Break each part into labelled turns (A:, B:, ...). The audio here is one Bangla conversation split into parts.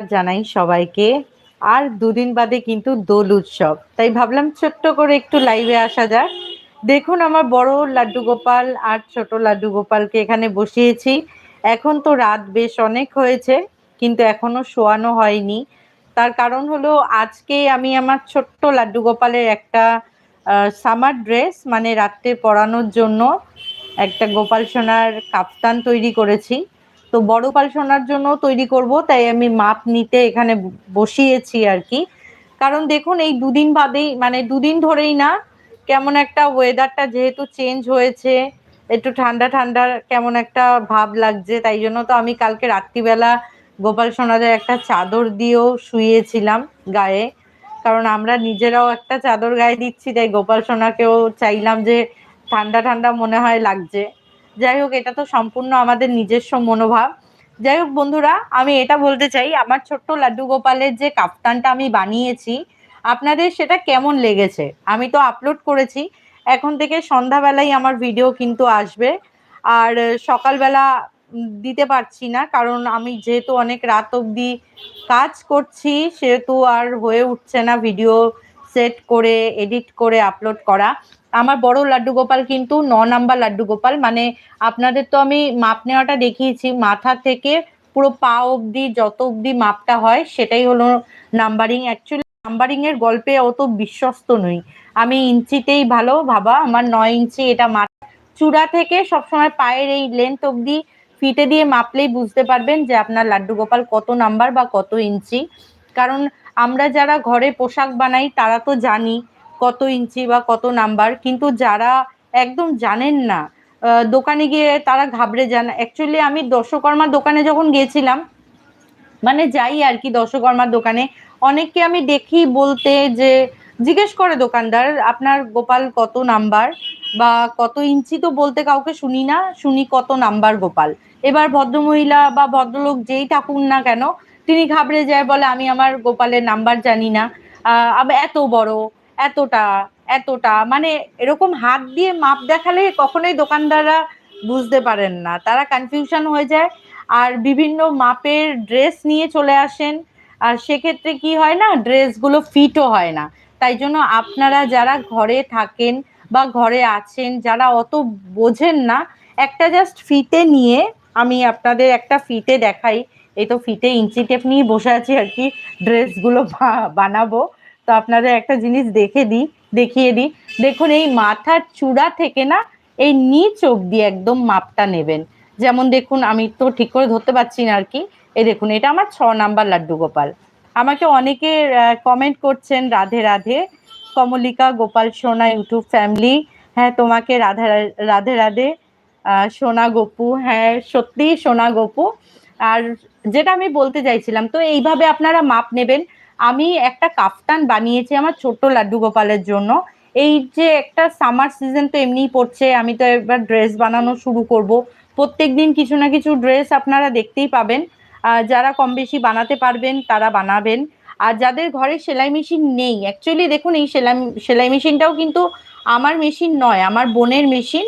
A: জানাই সবাইকে। আর দুদিন বাদে কিন্তু দোল উৎসব। তাই ভাবলাম ছোট্ট করে একটু লাইভে আসা যাক। দেখুন আমার বড় লাড্ডু গোপাল আর ছোট লাড্ডু গোপালকে এখানে বসিয়েছি। এখন তো রাত বেশ অনেক হয়েছে, কিন্তু এখনও শোয়ানো হয়নি। তার কারণ হলো আজকে আমি আমার ছোট্ট লাড্ডু গোপালের একটা সামার ড্রেস মানে রাত্রে পরানোর জন্য একটা গোপাল সোনার কাপ্তান তৈরি করেছি। তো বড় পাল শোনার জন্য তৈরি করব, তাই আমি মাপ নিতে এখানে বসিয়েছি আর কি। কারণ দেখুন, এই দুদিন বাদেই মানে দুদিন ধরেই না, কেমন একটা ওয়েদারটা যেহেতু চেঞ্জ হয়েছে, একটু ঠান্ডা ঠান্ডা কেমন একটা ভাব লাগছে, তাই জন্য তো আমি কালকে রাত্রিবেলা গোপাল সোনাদের একটা চাদর দিয়েও শুয়েছিলাম গায়ে। কারণ আমরা নিজেরাও একটা চাদর গায়ে দিচ্ছি, তাই গোপাল সোনাকেও চাইলাম যে ঠান্ডা ঠান্ডা মনে হয় লাগছে। যাই হোক, এটা তো সম্পূর্ণ আমাদের নিজস্ব মনোভাব। যাই হোক বন্ধুরা, আমি এটা বলতে চাই, আমার ছোট্ট লাড্ডু গোপালের যে কাপ্তানটা আমি বানিয়েছি, আপনাদের সেটা কেমন লেগেছে? আমি তো আপলোড করেছি, এখন থেকে সন্ধ্যাবেলায় আমার ভিডিও কিন্তু আসবে। আর সকালবেলা দিতে পারছি না, কারণ আমি যেহেতু অনেক রাত অবধি কাজ করছি, সেহেতু আর হয়ে উঠছে না ভিডিও সেট করে এডিট করে আপলোড করা। আমার বড় লাড্ডু গোপাল কিন্তু ন নাম্বার লাড্ডু গোপাল। মানে আপনাদের তো আমি মাপ নেওয়াটা দেখিয়েছি। মাথা থেকে পুরো পা অবধি যত অবধি মাপটা হয়, সেটাই হলো নাম্বারিং। অ্যাকচুয়ালি নাম্বারিং এর গল্পে অত বিশ্বস্ত নই। আমি ইঞ্চিতেই ভালো ভাবা আমার নয় ইঞ্চি, এটা মাপ চূড়া থেকে সবসময় পায়ের এই লেন্থ অবধি ফিটে দিয়ে মাপলেই বুঝতে পারবেন যে আপনার লাড্ডু গোপাল কত নাম্বার বা কত ইঞ্চি। কারণ আমরা যারা ঘরে পোশাক বানাই, তারা তো জানি কত ইঞ্চি বা কত নাম্বার, কিন্তু যারা একদম জানেন না দোকানে গিয়ে তারা ঘাবড়ে যান। অ্যাকচুয়ালি আমি দর্শকর্মার দোকানে যখন গিয়েছিলাম মানে যাই আর কি দর্শকর্মার দোকানে, অনেককে আমি দেখি বলতে যে, জিজ্ঞেস করে দোকানদার, আপনার গোপাল কত নাম্বার বা কত ইঞ্চি তো বলতে কাউকে শুনি না, শুনি কত নাম্বার গোপাল। এবার ভদ্রমহিলা বা ভদ্রলোক যেই থাকুন না কেন, তিনি ঘাবড়ে যায়, বলে, আমি আমার গোপালের নাম্বার জানি না। এত বড়। এতটা এতটা মানে এরকম হাত দিয়ে মাপ দেখালে কখনোই দোকানদাররা বুঝতে পারেন না। তারা কনফিউশন হয়ে যায়। আর বিভিন্ন মাপের ড্রেস নিয়ে চলে আসেন। আর সেক্ষেত্রে কি হয় না ড্রেসগুলো ফিটও হয় না। তাই জন্য আপনারা যারা ঘরে থাকেন বা ঘরে আছেন, যারা অত বোঝেন না, একটা জাস্ট ফিতে নিয়ে আমি আপনাদের একটা ফিতে দেখাই। এই তো ফিতে ইঞ্চি টেপ নিয়ে বসে আছি আর কি ড্রেসগুলো বানাবো। তো আপনাদের একটা জিনিস দেখে দিই, দেখিয়ে দিই। দেখুন, এই মাথার চূড়া থেকে না, এই নিচ অব্দি একদম মাপটা নেবেন। যেমন দেখুন, আমি তো ঠিক করে ধরতে পারছি না আর কি। এই দেখুন, এটা আমার ছ নাম্বার লাড্ডু গোপাল। আমাকে অনেকে কমেন্ট করছেন, রাধে রাধে। কমলিকা, গোপাল, সোনা, ইউটিউব ফ্যামিলি হ্যাঁ তোমাকে রাধা, রাধে রাধে। সোনা, গপু। হ্যাঁ সত্যি সোনা, গপু। আর যেটা আমি বলতে চাইছিলাম, তো এইভাবে আপনারা মাপ নেবেন। আমি একটা কাফতান বানিয়েছি আমার ছোট্ট লাড্ডু গোপালের জন্য। এই যে একটা সামার সিজন তো এমনিই পড়ছে, আমি তো এবার ড্রেস বানানো শুরু করব। প্রত্যেক দিন কিছু না কিছু ড্রেস আপনারা দেখতেই পাবেন। যারা কম বেশি বানাতে পারবেন, তারা বানাবেন। আর যাদের ঘরে সেলাই মেশিন নেই অ্যাকচুয়ালি দেখুন এই সেলাই সেলাই মেশিনটাও কিন্তু আমার মেশিন নয়, আমার বোনের মেশিন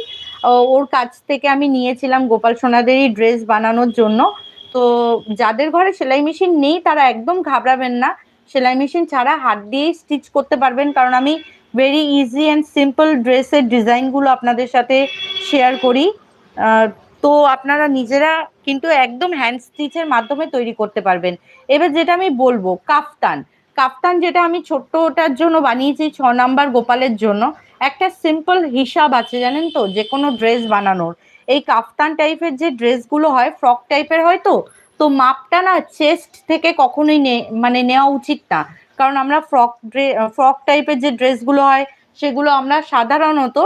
A: ওর কাছ থেকে আমি নিয়েছিলাম গোপাল সোনাদেরই ড্রেস বানানোর জন্য। তো যাদের ঘরে সেলাই মেশিন নেই, তারা একদম ঘাবড়াবেন না। সেলাই মেশিন ছাড়া হাত দিয়েই স্টিচ করতে পারবেন। কারণ আমি ভেরি ইজি অ্যান্ড সিম্পল ড্রেসের ডিজাইনগুলো আপনাদের সাথে শেয়ার করি। তো আপনারা নিজেরা কিন্তু একদম হ্যান্ড স্টিচের মাধ্যমে তৈরি করতে পারবেন। এবার যেটা আমি বলব, কাফতান। কাফতান যেটা আমি ছোট্টটার জন্য বানিয়েছি, ছ নাম্বার গোপালের জন্য। একটা সিম্পল হিসাব আছে জানেন তো যে কোনো ড্রেস বানানোর। এই কাফতান টাইপের যে ড্রেসগুলো হয় ফ্রক টাইপের হয় তো তো মাপটা না চেস্ট থেকে কখনোই নে মানে নেওয়া উচিত না। কারণ আমরা ফ্রক ড্রে, ফ্রক টাইপের যে ড্রেসগুলো হয়, সেগুলো আমরা সাধারণত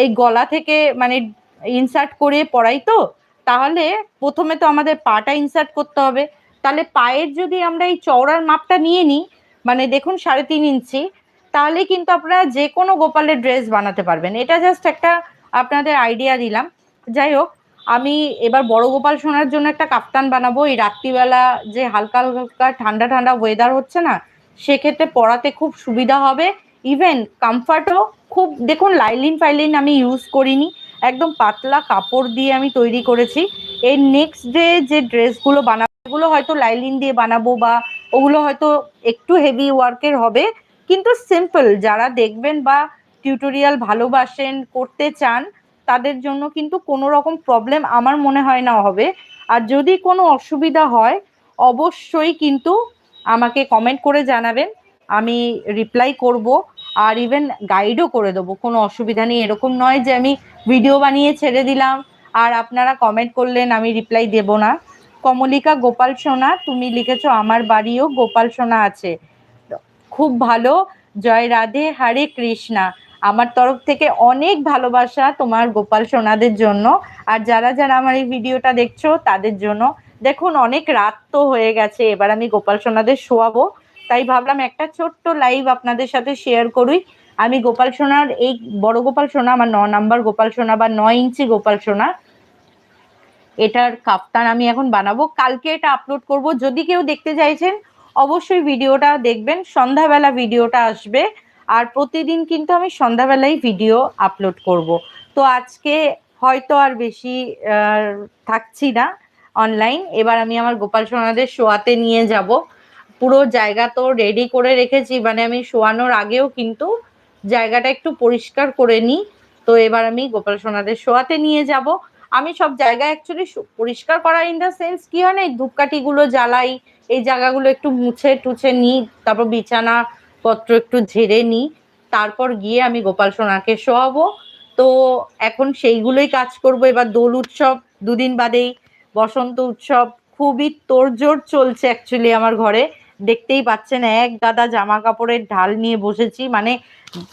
A: এই গলা থেকে মানে ইনসার্ট করে পরাই তো। তাহলে প্রথমে তো আমাদের পাটা ইনসার্ট করতে হবে। তাহলে পায়ের যদি আমরা এই চওড়ার মাপটা নিয়ে নিই মানে দেখুন সাড়ে তিন ইঞ্চি, তাহলে কিন্তু আপনারা যে কোনো গোপালের ড্রেস বানাতে পারবেন। এটা জাস্ট একটা আপনাদের আইডিয়া দিলাম। যাই হোক আমি এবার বড় গোপাল শোনার জন্য একটা কাপ্তান বানাবো। এই রাত্রিবেলা যে হালকা হালকা ঠান্ডা ঠান্ডা ওয়েদার হচ্ছে না, সেক্ষেত্রে পড়াতে খুব সুবিধা হবে। ইভেন কমফর্টও খুব, দেখুন লাইলিন ফাইলিন আমি ইউজ করিনি, একদম পাতলা কাপড় দিয়ে আমি তৈরি করেছি। এর নেক্সট ডে যে ড্রেসগুলো বানাবো, এগুলো হয়তো লাইলিন দিয়ে বানাবো বা ওগুলো হয়তো একটু হেভি ওয়ার্কের হবে। কিন্তু সিম্পল যারা দেখবেন বা টিউটোরিয়াল ভালোবাসেন, করতে চান তাদের জন্য কিন্তু কোনো রকম প্রবলেম আমার মনে হয় না হবে। আর যদি কোনো অসুবিধা হয়, অবশ্যই কিন্তু আমাকে কমেন্ট করে জানাবেন। আমি রিপ্লাই করব আর ইভেন গাইডও করে দেবো। কোনো অসুবিধা নেই, এরকম নয় যে আমি ভিডিও বানিয়ে ছেড়ে দিলাম আর আপনারা কমেন্ট করলেন, আমি রিপ্লাই দেব না। কমলিকা, গোপাল সোনা, তুমি লিখেছো আমার বাড়িও গোপাল সোনা আছে। খুব ভালো। জয় রাধে, হরে কৃষ্ণা। আমার তরফ থেকে অনেক ভালোবাসা তোমার গোপাল সোনাদের জন্য। আর যারা যারা আমার এই ভিডিওটা দেখছ, তাদের জন্য। দেখুন, অনেক রাত তো হয়ে গেছে, এবার আমি গোপাল সোনাদের শোয়াবো। তাই ভাবলাম একটা ছোট্ট লাইভ আপনাদের সাথে শেয়ার করি। আমি গোপাল সোনার এই বড় গোপাল সোনা, আমার ন নাম্বার গোপাল সোনা বা নয় ইঞ্চি গোপাল সোনা। এটার কাপ্তান আমি এখন বানাবো। কালকে এটা আপলোড করব। যদি কেউ দেখতে চাইছেন, অবশ্যই ভিডিওটা দেখবেন। সন্ধ্যাবেলা ভিডিওটা আসবে। আর প্রতিদিন কিন্তু আমি সন্ধ্যাবেলায় ভিডিও আপলোড করব। তো আজকে হয়তো আর বেশি থাকছি না অনলাইন এবার আমি আমার গোপাল সোনাদের শোয়াতে নিয়ে যাব। পুরো জায়গা তো রেডি করে রেখেছি। মানে আমি শোয়ানোর আগেও কিন্তু জায়গাটা একটু পরিষ্কার করে নিই। তো এবার আমি গোপাল সোনাদের শোয়াতে নিয়ে যাব। আমি সব জায়গা অ্যাকচুয়ালি পরিষ্কার করা ইন দ্য সেন্স কি হয় না, এই ধূপকাঠিগুলো জ্বালাই, এই জায়গাগুলো একটু মুছে টুছে নিই, তারপর বিছানা পত্র একটু ঝেড়ে নিই, তারপর গিয়ে আমি গোপাল সোনাকে শোয়াবো। তো এখন সেইগুলোই কাজ করব। এবার দোল উৎসব, দুদিন বাদেই বসন্ত উৎসব, খুবই তোড়জোড় চলছে অ্যাকচুয়ালি আমার ঘরে। দেখতেই পাচ্ছেন, এক গাদা জামা কাপড়ের ঢাল নিয়ে বসেছি। মানে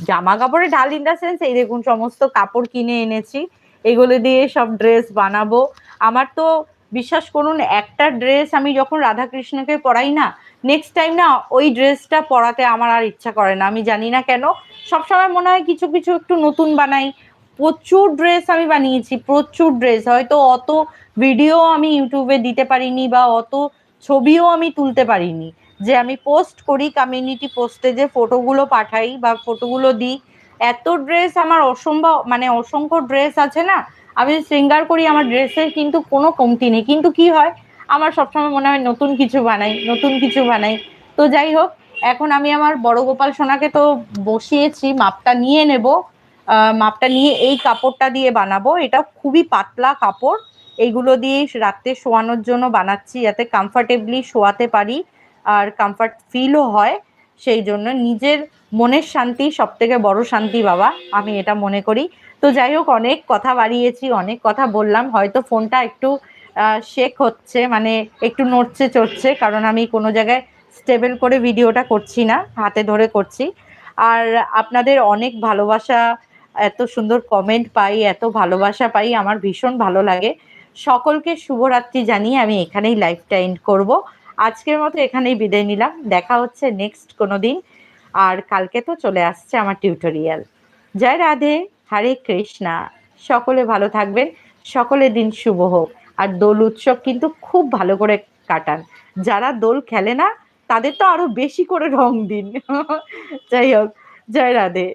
A: জামা কাপড়ের ঢাল ইন দ্য সেন্স এই দেখুন, সমস্ত কাপড় কিনে এনেছি। এগুলো দিয়ে সব ড্রেস বানাবো। আমার তো বিশ্বাস করুন, একটা ড্রেস আমি যখন রাধাকৃষ্ণকে পরাই না নেক্সট টাইম না ওই ড্রেসটা পরাতে আমার আর ইচ্ছা করে না। আমি জানি না কেন, সবসময় মনে হয় কিছু কিছু একটু নতুন বানাই। প্রচুর ড্রেস আমি বানিয়েছি, প্রচুর ড্রেস হয়তো অত ভিডিও আমি ইউটিউবে দিতে পারিনি বা অত ছবিও আমি তুলতে পারিনি। যে আমি পোস্ট করি কমিউনিটি পোস্টে যে ফটোগুলো পাঠাই বা ফটোগুলো দিই এত ড্রেস আমার অসম্ভব মানে অসংখ্য ড্রেস আছে না? আমি সিঙ্গার করি, আমার ড্রেসের কিন্তু কোনো কমতি নেই। কিন্তু কি হয়? আমার সবসময় মনে হয় নতুন কিছু বানাই, নতুন কিছু বানাই। তো যাই হোক, এখন আমি আমার বড় গোপাল সোনাকে তো বসিয়েছি, মাপটা নিয়ে নেব। মাপটা নিয়ে এই কাপড়টা দিয়ে বানাবো। এটা খুবই পাতলা কাপড়। এইগুলো দিয়ে রাত্রে শোয়ানোর জন্য বানাচ্ছি যাতে কমফর্টেবলি শোয়াতে পারি। আর কমফর্ট ফিলও হয়। সেই জন্য নিজের মনের শান্তি সব থেকে বড় শান্তি বাবা, আমি এটা মনে করি। তো যাই হোক, অনেক কথা বাড়িয়েছি, অনেক কথা বললাম। হয়তো ফোনটা একটু শেক হচ্ছে মানে একটু নড়ছে, চড়ছে, কারণ আমি কোনো জায়গায় স্টেবল করে ভিডিওটা করছি না, হাতে ধরে করছি। আর আপনাদের অনেক ভালোবাসা, এত সুন্দর কমেন্ট পাই, এত ভালোবাসা পাই, আমার ভীষণ ভালো লাগে। সকলকে শুভরাত্রি জানিয়ে আমি এখানেই লাইফটা এন্ড করব। আজকের মতো এখানেই বিদায় নিলাম। দেখা হচ্ছে নেক্সট কোনো দিন। আর কালকে তো চলে আসছে আমার টিউটোরিয়াল জয় রাধে, হরে কৃষ্ণা। সকলে ভালো থাকবেন। সকলের দিন শুভ হোক। আর দোল উৎসব কিন্তু খুব ভালো করে কাটান। যারা দোল খেলে না, তাদের তো আরও বেশি করে রং দিন। যাই হোক, জয় রাধে।